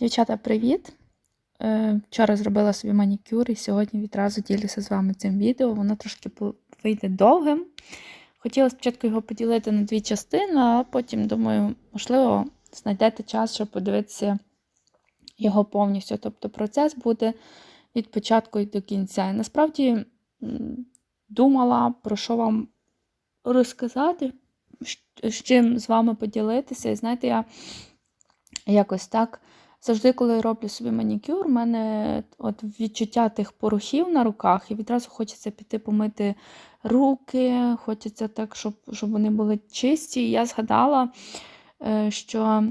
Дівчата, привіт! Е, Вчора зробила собі манікюр і сьогодні відразу ділюся з вами цим відео. Воно трошки вийде довгим. Хотіла спочатку його поділити на дві частини, а потім, думаю, можливо, знайдете час, щоб подивитися його повністю. Тобто процес буде від початку і до кінця. І насправді думала, про що вам розказати, з чим з вами поділитися. І знаєте, я якось так. Завжди, коли роблю собі манікюр, у мене от відчуття тих порохів на руках, і відразу хочеться піти помити руки, хочеться так, щоб щоб вони були чисті. І я згадала, е, що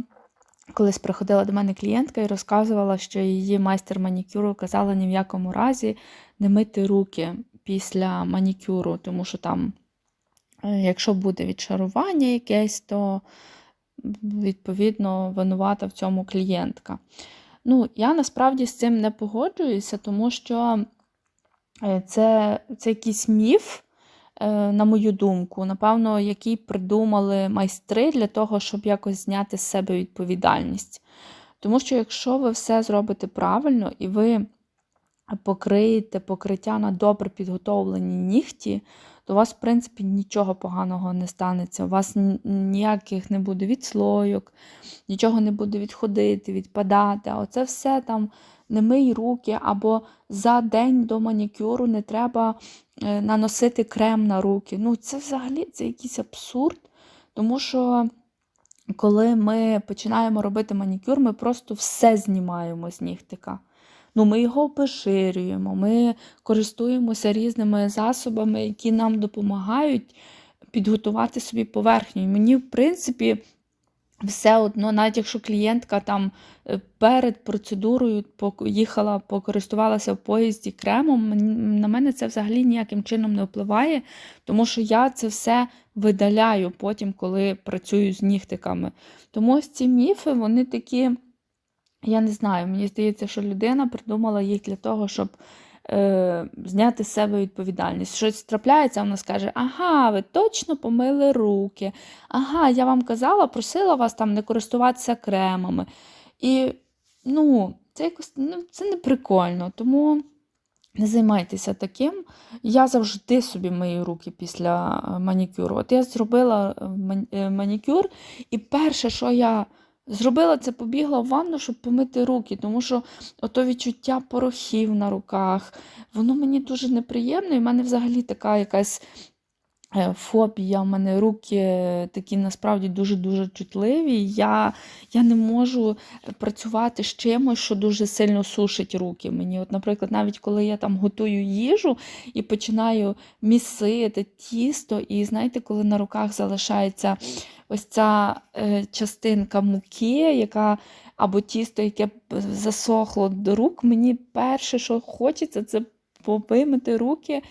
колись приходила до мене клієнтка і розказувала, що її майстер манікюру казала ні в якому разі не мити руки після манікюру, тому що там, е, якщо буде відшарування якесь, то відповідно, винувата в цьому клієнтка. Ну, я насправді з цим не погоджуюся, тому що е, це, це якийсь міф, е, на мою думку, напевно, який придумали майстри для того, щоб якось зняти з себе відповідальність. Тому що, якщо ви все зробите правильно і ви покриєте покриття на добре підготовлені нігті, то у вас, в принципі, нічого поганого не станеться. У вас ніяких не буде відслойок, нічого не буде відходити, відпадати. А оце все там не мий руки, або за день до манікюру не треба е, наносити крем на руки. Ну, це взагалі це якийсь абсурд, тому що. Коли ми починаємо робити манікюр, ми просто все знімаємо з нігтика. Ну, Ми його поширюємо, ми користуємося різними засобами, які нам допомагають підготувати собі поверхню. І мені, в принципі, все одно, навіть якщо клієнтка там е, перед процедурою їхала, покористувалася в поїзді кремом, на мене це взагалі ніяким чином не впливає, тому що я це все видаляю потім, коли працюю з нігтиками. Тому ось ці міфи, вони такі. Я не знаю, мені здається, що людина придумала їх для того, щоб е, зняти з себе відповідальність. Щось трапляється, вона скаже: Ага, ви точно помили руки. Ага, я вам казала, просила вас там не користуватися кремами. І ну, це якось ну, це не прикольно. Тому не займайтеся таким. Я завжди собі мию руки після е, манікюру. От я зробила е, е, манікюр, і перше, що я. Зробила це, побігла в ванну, щоб помити руки, тому що ото відчуття порохів на руках, воно мені дуже неприємне, і в мене взагалі така якась фобія, в мене руки такі насправді дуже-дуже чутливі. Я я не можу працювати з чимось, що дуже сильно сушить руки. Мені, от, Наприклад, навіть коли я там готую їжу і починаю місити тісто, і знаєте, коли на руках залишається ось ця е, частинка муки, яка або тісто, яке засохло до рук, мені перше, що хочеться, це повимити руки.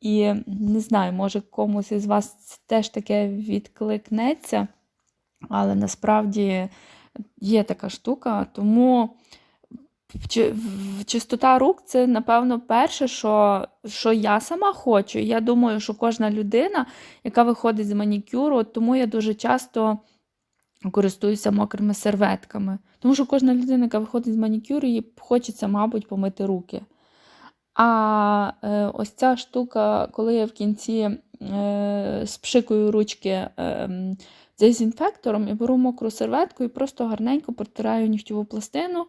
І не знаю, може комусь із вас теж таке відкликнеться, але насправді є така штука, тому. Чистота рук це, напевно, перше, що що я сама хочу. Я думаю, що кожна людина, яка виходить з манікюру, тому я дуже часто користуюся мокрими серветками. Тому що кожна людина, яка виходить з манікюру, їй хочеться, мабуть, помити руки. А е, ось ця штука, коли я в кінці е, спшикую ручки. Е, дезінфектором і беру мокру серветку і просто гарненько протираю нігтєву пластину,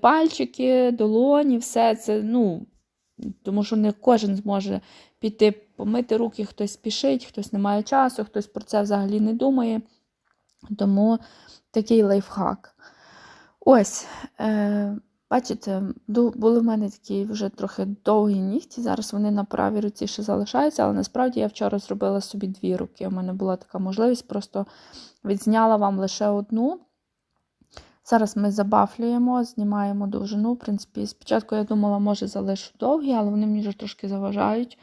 пальчики, долоні, все це. ну, Тому що не кожен зможе піти помити руки, хтось спішить, хтось не має часу, хтось про це взагалі не думає. Тому такий лайфхак. Ось. Е, Бачите, були в мене такі вже трохи довгі нігті. Зараз вони на правій руці ще залишаються, але насправді я вчора зробила собі дві руки. У мене була така можливість, просто відзняла вам лише одну. Зараз ми забафлюємо, знімаємо довжину. В принципі, спочатку я думала, може залишу довгі, але вони мені вже трошки заважають.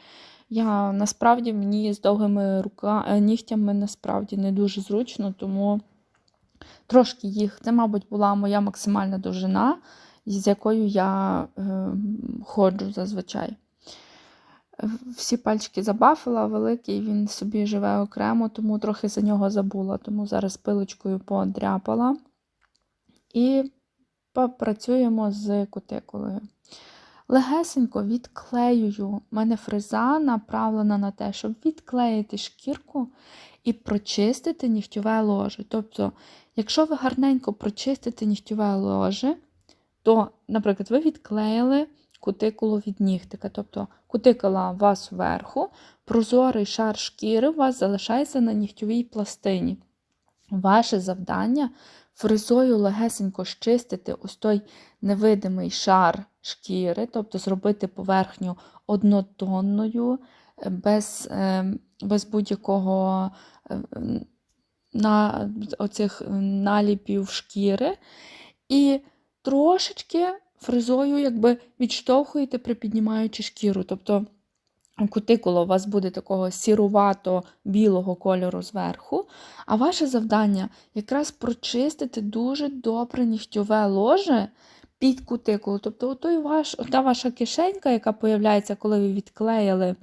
Я насправді мені з довгими рука... Е, нігтями насправді не дуже зручно, тому трошки їх, це, мабуть, була моя максимальна довжина з якою я е, ходжу зазвичай. Всі пальчики забафила, великий, він собі живе окремо, тому трохи за нього забула. Тому зараз пилочкою подряпала. І попрацюємо з кутикулою. Легесенько відклеюю. У мене фреза направлена на те, щоб відклеїти шкірку і прочистити нігтьове ложе. Тобто, якщо ви гарненько прочистите нігтьове ложе, то, наприклад, ви відклеїли кутикулу від нігтика. Тобто кутикула у вас вверху, прозорий шар шкіри у вас залишається на нігтьовій пластині. Ваше завдання фрезою легесенько щистити ось той невидимий шар шкіри, тобто зробити поверхню однотонною, без е, без будь-якого е, на, оцих наліпів шкіри. І трошечки фрезою якби відштовхуєте, припіднімаючи шкіру. Тобто кутикула у вас буде такого сірувато-білого кольору зверху. А ваше завдання якраз прочистити дуже добре нігтьове ложе під кутикулу. Тобто, отой ваш, та ваша кишенька, яка появляється, коли ви відклеїли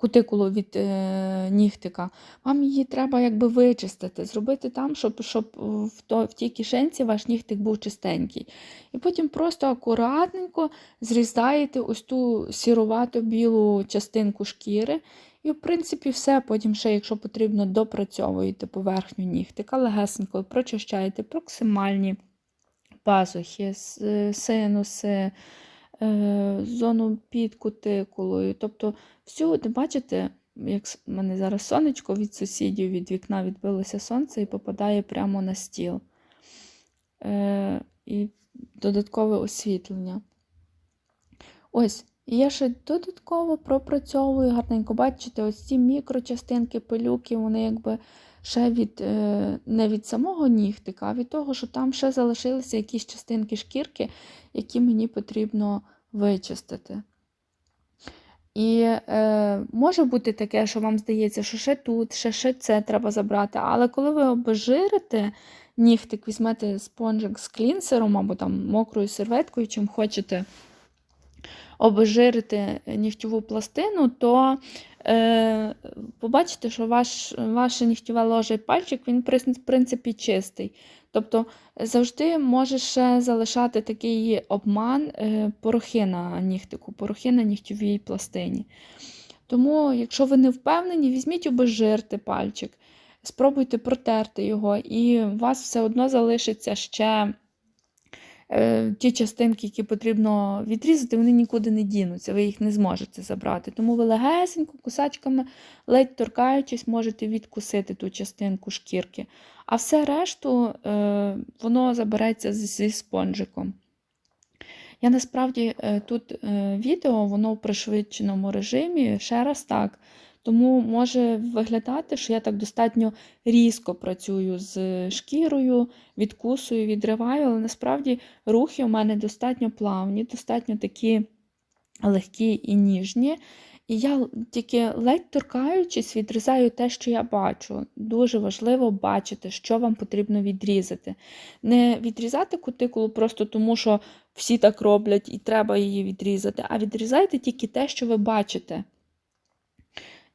кутикулу від е, нігтика, вам її треба якби вичистити, зробити там, щоб щоб в, то, в тій кишенці ваш нігтик був чистенький. І потім просто акуратненько зрізаєте ось ту сірувато білу частинку шкіри. І, в принципі, все. Потім ще, якщо потрібно, допрацьовуєте поверхню нігтика, легесенько прочищаєте проксимальні пазухи, синуси. Е, зону під кутикулою. Тобто, всюди, бачите, як в мене зараз сонечко від сусідів, від вікна відбилося сонце і попадає прямо на стіл. Е, І додаткове освітлення. Ось, і я ще додатково пропрацьовую гарненько. Бачите, ось ці мікрочастинки, пилюки, вони якби ще від, е, не від самого нігтика, а від того, що там ще залишилися якісь частинки шкірки, які мені потрібно вичистити. І е, може бути таке, що вам здається, що ще тут, ще ще це треба забрати. Але коли ви обезжирите нігтик, візьмете спонжик з клінсером або там мокрою серветкою, чим хочете обезжирити нігтьову пластину, то е, побачите, що ваш, ваше нігтєве ложе і пальчик, він, в принципі, чистий. Тобто завжди може ще залишати такий обман е, порохи на нігтику, порохи на нігтьовій пластині. Тому, якщо ви не впевнені, візьміть обезжирте пальчик, спробуйте протерти його, і у вас все одно залишиться ще Е, ті частинки, які потрібно відрізати, вони нікуди не дінуться, ви їх не зможете забрати. Тому ви легесенько, кусачками, ледь торкаючись, можете відкусити ту частинку шкірки. А все решту е, воно забереться зі спонжиком. Я насправді е, тут відео, воно в пришвидшеному режимі, ще раз так. Тому може виглядати, що я так достатньо різко працюю з шкірою, відкусую, відриваю, але насправді рухи у мене достатньо плавні, достатньо такі легкі і ніжні. І я тільки ледь торкаючись, відрізаю те, що я бачу. Дуже важливо бачити, що вам потрібно відрізати. Не відрізати кутикулу просто тому, що всі так роблять і треба її відрізати, а відрізайте тільки те, що ви бачите.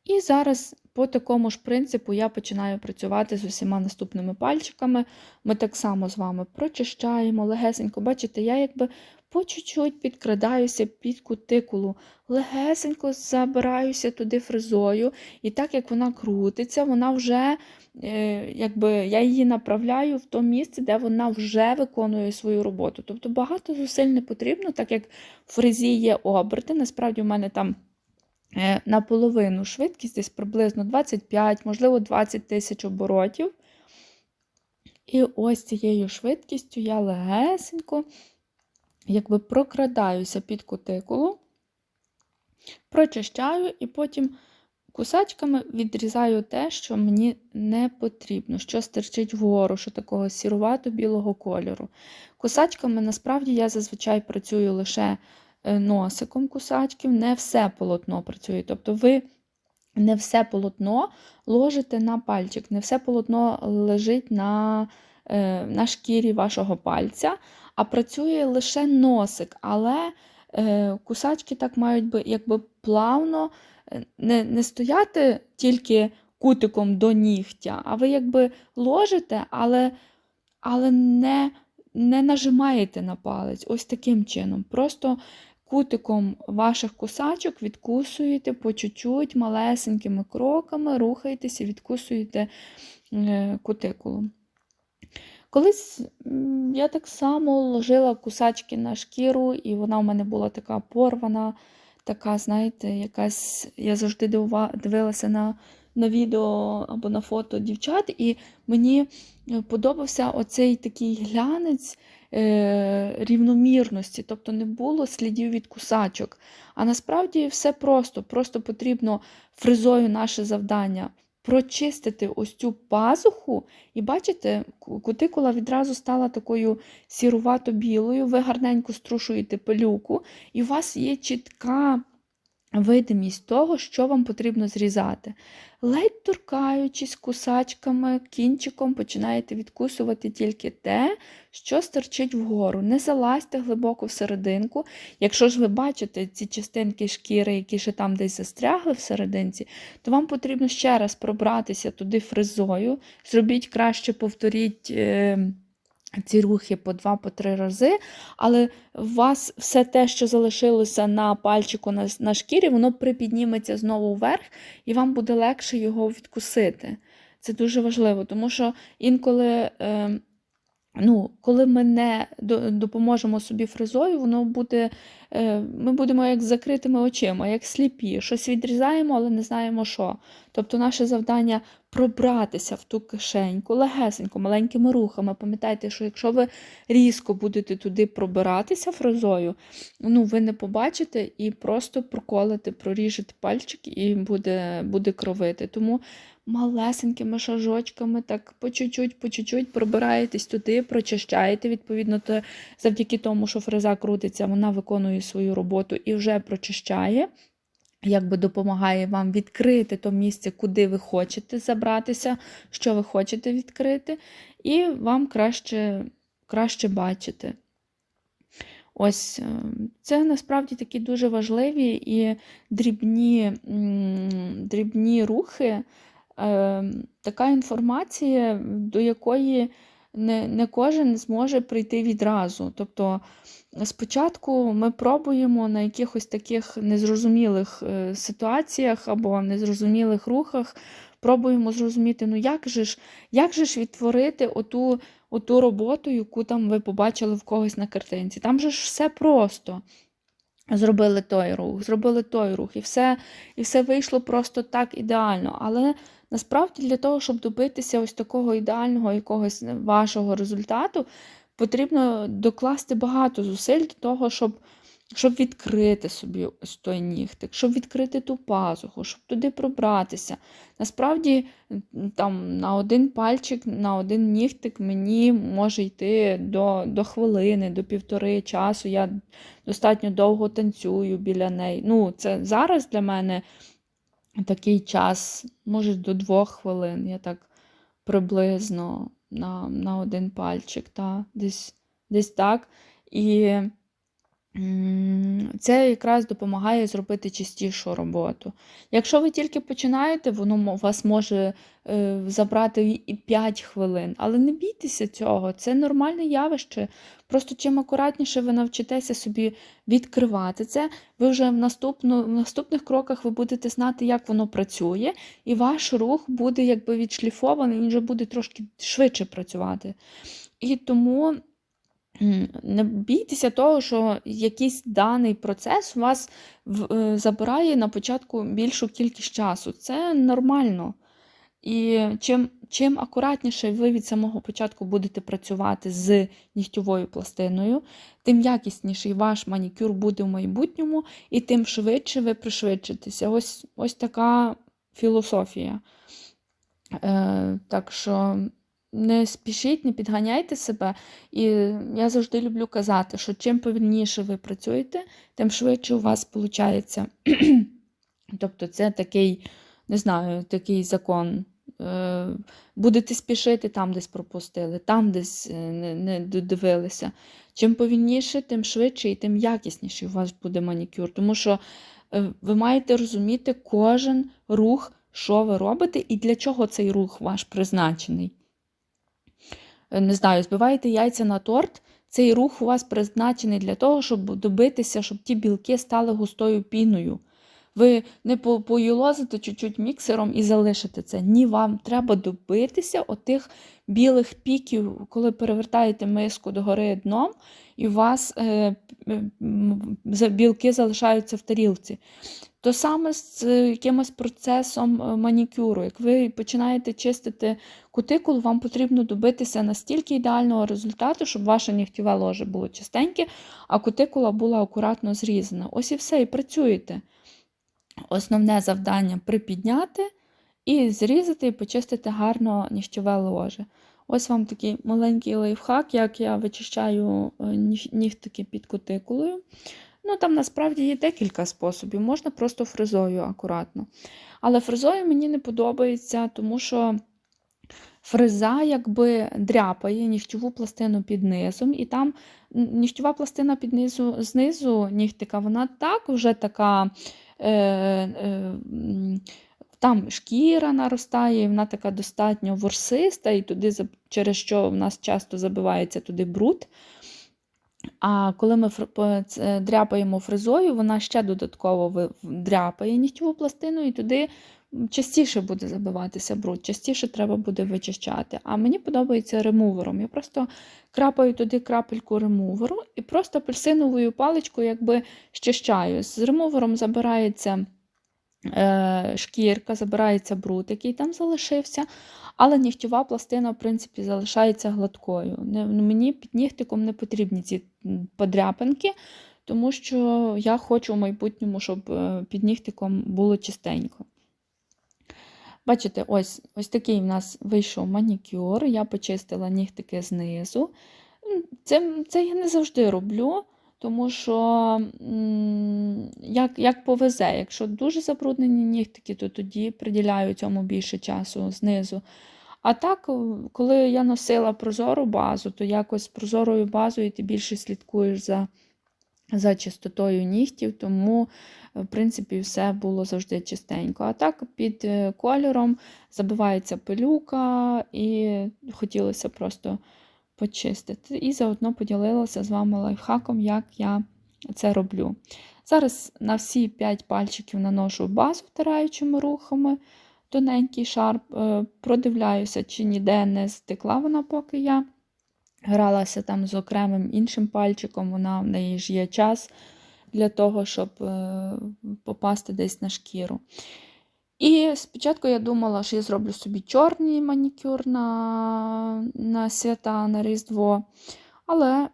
І зараз по такому ж принципу я починаю працювати з усіма наступними пальчиками. Ми так само з вами прочищаємо легесенько. Бачите, я якби по чуть-чуть підкрадаюся під кутикулу, легесенько забираюся туди фрезою. І так як вона крутиться, вона вже, е, якби я її направляю в то місце, де вона вже виконує свою роботу. Тобто багато зусиль не потрібно, так як в фрезі є оберти. Насправді, у мене там. Е, на половину швидкість десь приблизно 25, можливо, 20 тисяч оборотів. І ось цією швидкістю я легесенько якби прокрадаюся під кутикулу, прочищаю і потім кусачками відрізаю те, що мені не потрібно, що стирчить вгору, що такого сірувато-білого кольору. Кусачками насправді я зазвичай працюю лише носиком кусачків, не все полотно працює. Тобто ви не все полотно ложите на пальчик, не все полотно лежить на, е, на шкірі вашого пальця, а працює лише носик. Але е, кусачки так мають би, якби плавно не, не стояти тільки кутиком до нігтя, а ви якби ложите, але, але не не нажимаєте на палець ось таким чином. Просто кутиком ваших кусачок відкусуєте по чуть-чуть, малесенькими кроками, рухаєтеся, відкусуєте е, кутикулу. Колись я так само ложила кусачки на шкіру, і вона в мене була така порвана, така, знаєте, якась. Я завжди дивилася на, на відео або на фото дівчат, і мені е, подобався оцей такий глянець е, рівномірності, тобто не було слідів від кусачок. А насправді все просто, просто потрібно фризою наше завдання прочистити ось цю пазуху, і бачите, кутикула відразу стала такою сірувато-білою, ви гарненько струшуєте пилюку, і у вас є чітка видимість того, що вам потрібно зрізати. Ледь торкаючись кусачками, кінчиком починаєте відкусувати тільки те, що стерчить вгору. Не залазьте глибоко всерединку. Якщо ж ви бачите ці частинки шкіри, які ще там десь застрягли всерединці, то вам потрібно ще раз пробратися туди фризою. Зробіть краще, повторіть. Ці рухи по два, по три рази, але у вас все те, що залишилося на пальчику на, на шкірі, воно припідніметься знову вверх, і вам буде легше його відкусити. Це дуже важливо, тому що інколи, е, ну, коли ми не допоможемо собі фризою, воно буде, е, ми будемо як з закритими очима, як сліпі. Щось відрізаємо, але не знаємо що. Тобто наше завдання пробратися в ту кишеньку легесенько, маленькими рухами. Пам'ятайте, що якщо ви різко будете туди пробиратися фрезою, ну, ви не побачите і просто проколите, проріжете пальчик і буде, буде кровити. Тому малесенькими шажочками, так по чуть-чуть, по чуть-чуть пробираєтесь туди, прочищаєте. Відповідно, то завдяки тому, що фреза крутиться, вона виконує свою роботу і вже прочищає якби допомагає вам відкрити то місце, куди ви хочете забратися, що ви хочете відкрити, і вам краще, краще бачити. Ось е, це насправді такі дуже важливі і дрібні, дрібні рухи, е, така інформація, до якої не, не кожен зможе прийти відразу. Тобто спочатку ми пробуємо на якихось таких незрозумілих е, ситуаціях або незрозумілих рухах, пробуємо зрозуміти, ну як же ж, як же ж відтворити оту, оту роботу, яку там ви побачили в когось на картинці. Там же ж все просто. Зробили той рух, зробили той рух, і все, і все вийшло просто так ідеально. Але насправді для того, щоб добитися ось такого ідеального якогось вашого результату, потрібно докласти багато зусиль до того, щоб, щоб відкрити собі ось той нігтик, щоб відкрити ту пазуху, щоб туди пробратися. Насправді, там на один пальчик, на один нігтик мені може йти до, до хвилини, до півтори часу. Я достатньо довго танцюю біля неї. Ну, це зараз для мене такий час, може, до двох хвилин. Я так приблизно на, на один пальчик, та, десь, десь так. І це якраз допомагає зробити частішу роботу. Якщо ви тільки починаєте, воно вас може е, забрати і 5 хвилин, але не бійтеся цього, це нормальне явище. Просто чим акуратніше ви навчитеся собі відкривати це, ви вже в, наступну, в наступних кроках ви будете знати, як воно працює, і ваш рух буде якби відшліфований, він вже буде трошки швидше працювати. І тому не бійтеся того, що якийсь даний процес у вас е, забирає на початку більшу кількість часу. Це нормально. І чим, чим акуратніше ви від самого початку будете працювати з нігтєвою пластиною, тим якісніший ваш манікюр буде в майбутньому, і тим швидше ви пришвидшитеся. Ось, ось така філософія. Е, так що не спішіть, не підганяйте себе. І я завжди люблю казати, що чим повільніше ви працюєте, тим швидше у вас виходить. Тобто, це такий, не знаю, такий закон. Е, Будете спішити, там десь пропустили, там десь е, не, додивилися. Чим повільніше, тим швидше і тим якісніший у вас буде манікюр. Тому що е, ви маєте розуміти кожен рух, що ви робите, і для чого цей рух ваш призначений. Е, Не знаю, збиваєте яйця на торт, цей рух у вас призначений для того, щоб добитися, щоб ті білки стали густою піною. Ви не по- поюлозите чуть-чуть міксером і залишите це. Ні, вам треба добитися отих білих піків, коли перевертаєте миску догори дном, і у вас е, білки залишаються в тарілці. То саме з е, якимось процесом е, манікюру. Як ви починаєте чистити кутикулу, вам потрібно добитися настільки ідеального результату, щоб ваше нігтєве ложе було чистеньке, а кутикула була акуратно зрізана. Ось і все, і працюєте. Основне завдання припідняти і зрізати, і почистити гарно нігтєве ложе. Ось вам такий маленький лайфхак, як я вичищаю е, нігтики під кутикулою. Ну, там насправді є декілька способів. Можна просто фрезою акуратно. Але фрезою мені не подобається, тому що фреза якби дряпає нігтєву пластину під низом, і там н- нігтєва пластина під низу, знизу нігтика, вона так вже така. Е, е, там шкіра наростає, вона така достатньо ворсиста, і туди, через що в нас часто забивається туди бруд. А коли ми це дряпаємо фрезою, вона ще додатково дряпає нігтьову пластину, і туди частіше буде забиватися бруд, частіше треба буде вичищати. А мені подобається ремувером. Я просто крапаю туди крапельку ремуверу і просто апельсиновою паличкою якби щищаю. З ремувером забирається е, шкірка, забирається бруд, який там залишився, але нігтєва пластина, в принципі, залишається гладкою. Не, мені під нігтиком не потрібні ці подряпинки, тому що я хочу в майбутньому, щоб е, під нігтиком було чистенько. Бачите, ось, ось такий в нас вийшов манікюр. Я почистила нігтики знизу. Це, це я не завжди роблю, тому що як, як повезе, якщо дуже забруднені нігтики, то тоді приділяю цьому більше часу знизу. А так, коли я носила прозору базу, то якось прозорою базою ти більше слідкуєш за, за чистотою нігтів, тому, е, в принципі, все було завжди чистенько. А так, під е, кольором забивається пилюка, і хотілося просто почистити. І заодно поділилася з вами лайфхаком, як я це роблю. Зараз на всі 5 пальчиків наношу базу втираючими рухами, тоненький шар, е, продивляюся, чи ніде не стекла вона, поки я гралася там з окремим іншим пальчиком, вона в неї ж є час для того, щоб е, попасти десь на шкіру. І спочатку я думала, що я зроблю собі чорний манікюр на, на свята, на Різдво. Але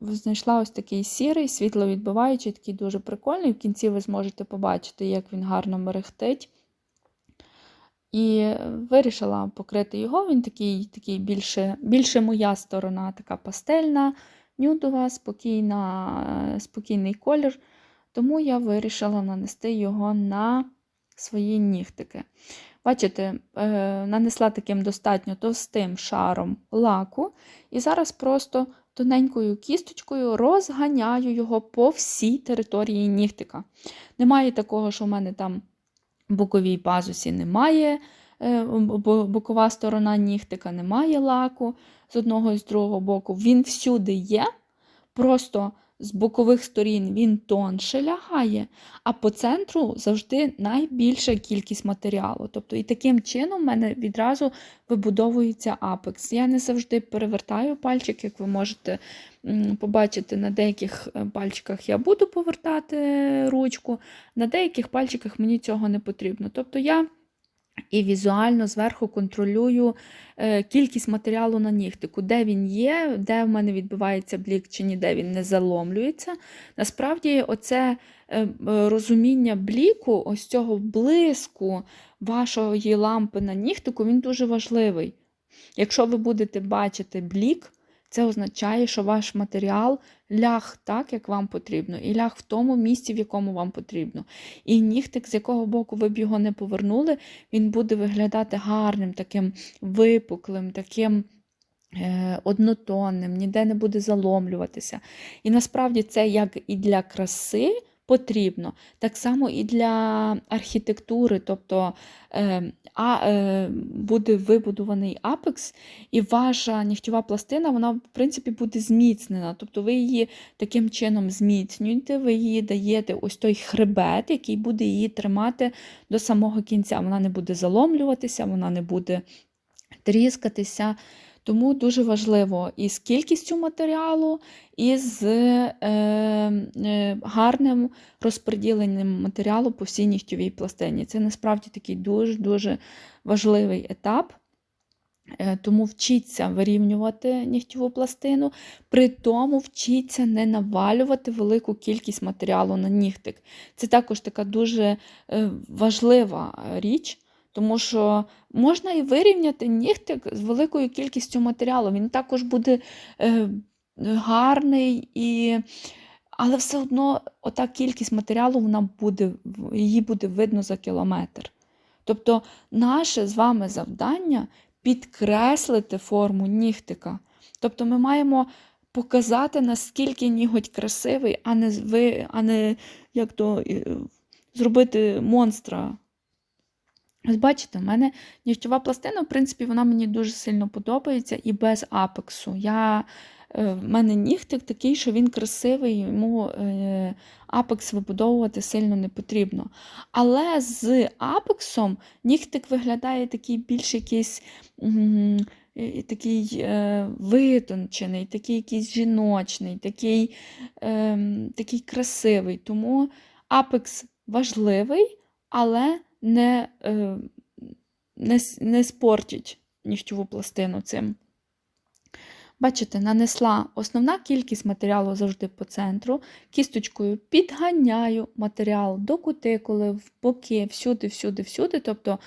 знайшла ось такий сірий, світловідбиваючий, такий дуже прикольний. В кінці ви зможете побачити, як він гарно мерехтить. І вирішила покрити його. Він такий такий більше більше моя сторона, така пастельна, нюдова, спокійна, спокійний колір. Тому я вирішила нанести його на свої нігтики. Бачите, е, нанесла таким достатньо товстим шаром лаку, і зараз просто тоненькою кісточкою розганяю його по всій території нігтика. Немає такого, що в мене там боковій пазусі немає, е, бокова сторона нігтика немає лаку з одного і з другого боку. Він всюди є, просто з бокових сторін він тонше лягає, а по центру завжди найбільша кількість матеріалу. Тобто, і таким чином в мене відразу вибудовується апекс. Я не завжди перевертаю пальчик, як ви можете побачити, на деяких е, пальчиках я буду повертати ручку, на деяких пальчиках мені цього не потрібно. Тобто я і візуально зверху контролюю е, кількість матеріалу на нігтику, де він є, де в мене відбувається блік, чи ніде він не заломлюється. Насправді, оце е, розуміння бліку, ось цього блиску вашої лампи на нігтику, він дуже важливий. Якщо ви будете бачити блік, це означає, що ваш матеріал ляг так, як вам потрібно, і ляг в тому місці, в якому вам потрібно. І нігтик, з якого боку ви б його не повернули, він буде виглядати гарним, таким випуклим, таким е, однотонним, ніде не буде заломлюватися. І насправді це як і для краси потрібно. Так само і для архітектури, тобто е, а, е, буде вибудований апекс, і ваша нігтєва пластина, вона, в принципі, буде зміцнена. Тобто ви її таким чином зміцнюєте, ви її даєте ось той хребет, який буде її тримати до самого кінця. Вона не буде заломлюватися, вона не буде тріскатися. Тому дуже важливо і з кількістю матеріалу, і з е, е, гарним розподіленням матеріалу по всій нігтєвій пластині. Це насправді такий дуже-дуже важливий етап. Е, Тому вчіться вирівнювати нігтєву пластину, при тому вчіться не навалювати велику кількість матеріалу на нігтик. Це також така дуже е, важлива річ, тому що можна і вирівняти нігтик з великою кількістю матеріалу. Він також буде е, гарний, і... але все одно ота кількість матеріалу вона буде, її буде видно за кілометр. Тобто наше з вами завдання підкреслити форму нігтика. Тобто ми маємо показати, наскільки ніготь красивий, а не, ви, а не як то, зробити монстра. Ось бачите, в мене нігтєва пластина, в принципі, вона мені дуже сильно подобається і без апексу. Я, е, В мене нігтик такий, що він красивий, йому е, апекс вибудовувати сильно не потрібно. Але з апексом нігтик виглядає такий більш якийсь такий е, витончений, такий якийсь жіночний, такий, е, такий красивий. Тому апекс важливий, але не, е, не, не спортить нігтєву пластину цим. Бачите, нанесла основна кількість матеріалу завжди по центру. Кісточкою підганяю матеріал до кутикули, в боки, всюди, всюди, всюди. Тобто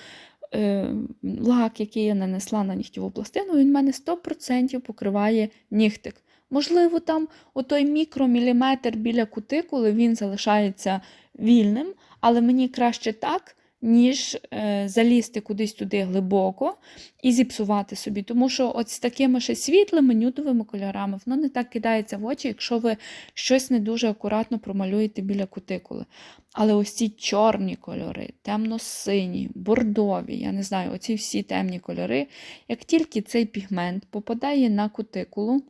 е, лак, який я нанесла на нігтєву пластину, він в мене 100% покриває нігтик. Можливо, там отой мікроміліметр біля кутикули він залишається вільним, але мені краще так, ніж е, залізти кудись туди глибоко і зіпсувати собі. Тому що от з такими ще світлими, нюдовими кольорами воно не так кидається в очі, якщо ви щось не дуже акуратно промалюєте біля кутикули. Але ось ці чорні кольори, темно-сині, бордові, я не знаю, оці всі темні кольори, як тільки цей пігмент попадає на кутикулу,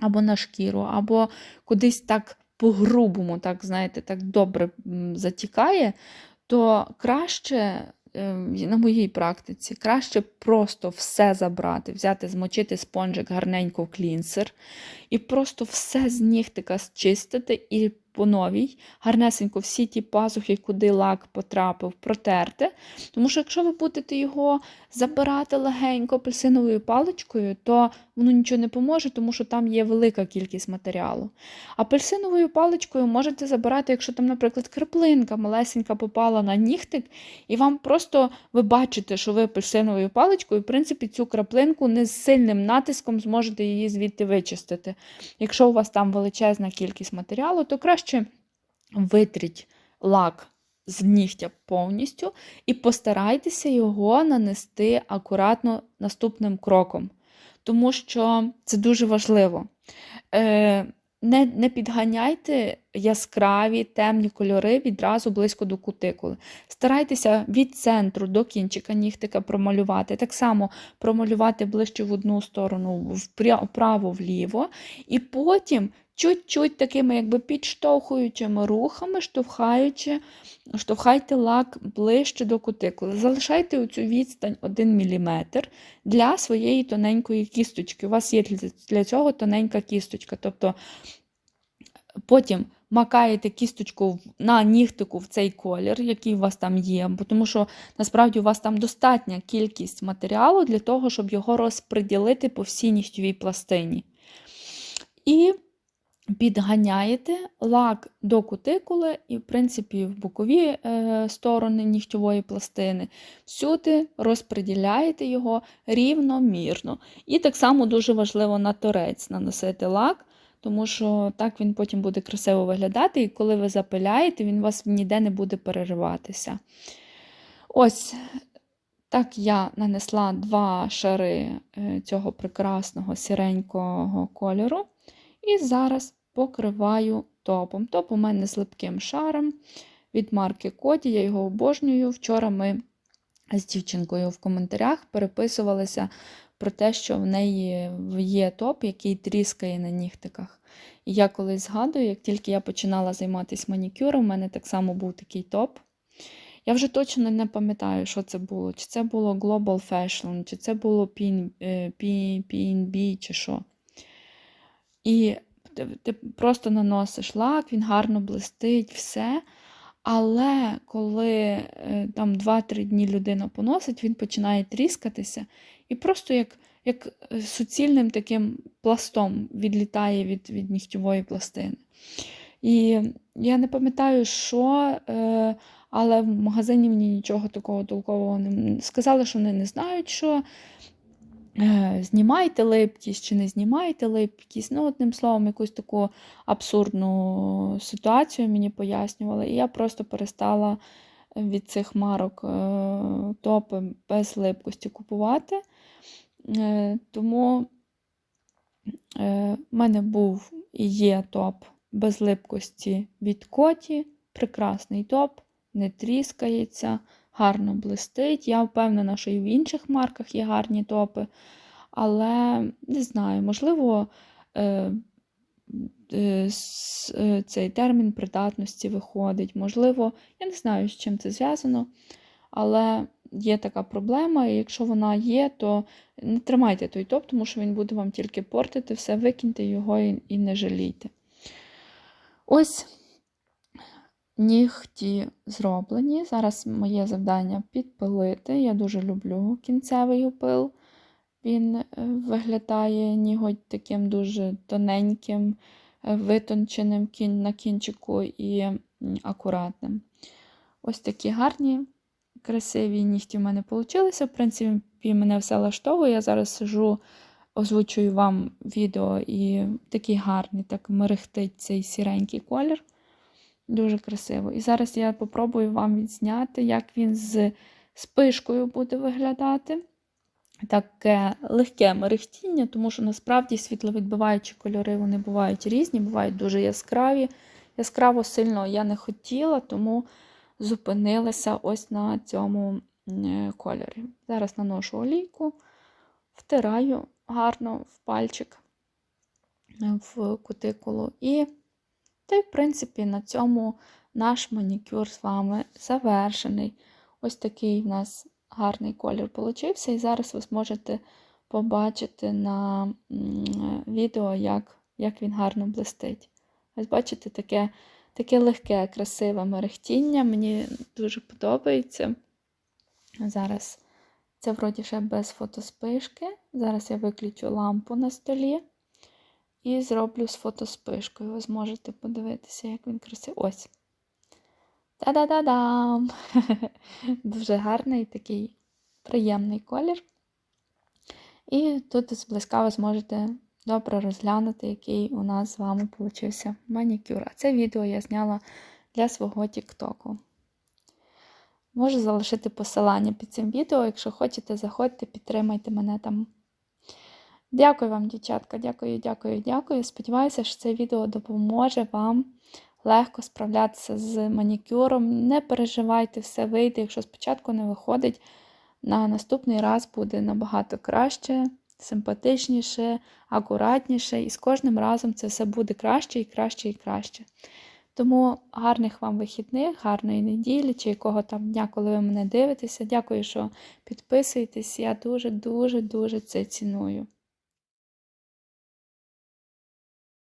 або на шкіру, або кудись так по-грубому, так, знаєте, так добре затікає, то краще, ем, на моїй практиці, краще просто все забрати, взяти, змочити спонжик гарненько в клінсер і просто все з нігтика зчистити і по новій, гарнесенько всі ті пазухи, куди лак потрапив, протерти. Тому що, якщо ви будете його забирати легенько апельсиновою паличкою, то воно нічого не поможе, тому що там є велика кількість матеріалу. Апельсиновою паличкою можете забирати, якщо там, наприклад, краплинка малесенька попала на нігтик, і вам просто ви бачите, що ви апельсиновою паличкою, в принципі, цю краплинку не з сильним натиском зможете її звідти вичистити. Якщо у вас там величезна кількість матеріалу, то краще витріть лак з нігтя повністю і постарайтеся його нанести акуратно наступним кроком. Тому що це дуже важливо. Е, не не підганяйте яскраві темні кольори відразу близько до кутикули. Старайтеся від центру до кінчика нігтика промалювати. Так само промалювати ближче в одну сторону, вправо, вліво. І потім чуть-чуть такими якби підштовхуючими рухами, штовхаючи, штовхайте лак ближче до кутикули. Залишайте оцю відстань 1 мм для своєї тоненької кісточки. У вас є для цього тоненька кісточка. Тобто потім макаєте кісточку на нігтику в цей колір, який у вас там є, тому що насправді у вас там достатня кількість матеріалу для того, щоб його розподілити по всій нігтєвій пластині. І підганяєте лак до кутикули і, в принципі, в бокові е, сторони нігтєвої пластини. Всюди розподіляєте його рівномірно. І так само дуже важливо на торець наносити лак, тому що так він потім буде красиво виглядати, і коли ви запиляєте, він у вас ніде не буде перериватися. Ось. Так, я нанесла два шари е, цього прекрасного сіренького кольору. І зараз покриваю топом. Топ у мене з липким шаром від марки Коді, я його обожнюю. Вчора ми з дівчинкою в коментарях переписувалися про те, що в неї є топ, який тріскає на нігтиках. І я колись згадую, як тільки я починала займатися манікюром, у мене так само був такий топ. Я вже точно не пам'ятаю, що це було. Чи це було Global Fashion, чи це було PNB, чи що. І ти, просто наносиш лак, він гарно блистить, все. Але коли е, там 2-3 дні людина поносить, він починає тріскатися і просто як як е, суцільним таким пластом відлітає від від нігтєвої пластини. І я не пам'ятаю, що, е, але в магазині мені нічого такого толкового не сказали, що вони не знають, що знімайте липкість чи не знімайте липкість. Ну, одним словом, якусь таку абсурдну ситуацію мені пояснювали. І я просто перестала від цих марок топи без липкості купувати. Е, тому е, в мене був і є топ без липкості від коті. Прекрасний топ, не тріскається, гарно блистить. Я впевнена, що і в інших марках є гарні топи. Але не знаю, можливо, е, цей термін придатності виходить. Можливо, я не знаю, з чим це зв'язано. Але є така проблема, і якщо вона є, то не тримайте той топ, тому що він буде вам тільки портити, все, викиньте його і, і не жалійте. Ось нігті зроблені. Зараз моє завдання підпилити. Я дуже люблю кінцевий опил. Він е, виглядає ніготь таким дуже тоненьким, е, витонченим на кінчику і акуратним. Ось такі гарні красиві нігті в мене вийшли. В принципі, мене все влаштовує. Я зараз сижу, озвучую вам відео і такий гарний, так мерехтить цей сіренький колір. Дуже красиво. І зараз я попробую вам відзняти, як він з спишкою буде виглядати. Таке легке мерехтіння, тому що насправді світловідбиваючі кольори вони бувають різні, бувають дуже яскраві. Яскраво сильно я не хотіла, тому зупинилися ось на цьому е, кольорі. Зараз наношу олійку, втираю гарно в пальчик е, в кутикулу. І, та й, в принципі, на цьому наш манікюр з вами завершений. Ось такий в нас гарний колір получився. І зараз ви зможете побачити на відео, як, як він гарно блистить. Ось бачите, таке Таке легке, красиве мерехтіння, мені дуже подобається. Зараз це вроді ще без фотоспишки. Зараз я виключу лампу на столі і зроблю з фотоспишкою. Ви зможете подивитися, як він красивий. Ось. Та-да-да-дам! Дуже гарний такий приємний колір. І тут зблизька ви зможете добре розглянути, який у нас з вами получився манікюр. А це відео я зняла для свого Тіктоку. Можу залишити посилання під цим відео. Якщо хочете, заходьте, підтримайте мене там. Дякую вам, дівчатка, дякую, дякую, дякую. Сподіваюся, що це відео допоможе вам легко справлятися з манікюром. Не переживайте, все вийде. Якщо спочатку не виходить, на наступний раз буде набагато краще симпатичніше, акуратніше, і з кожним разом це все буде краще і краще і краще. Тому гарних вам вихідних, гарної неділі чи якого там дня, коли ви мене дивитеся. Дякую, що підписуєтесь. Я дуже-дуже-дуже це ціную.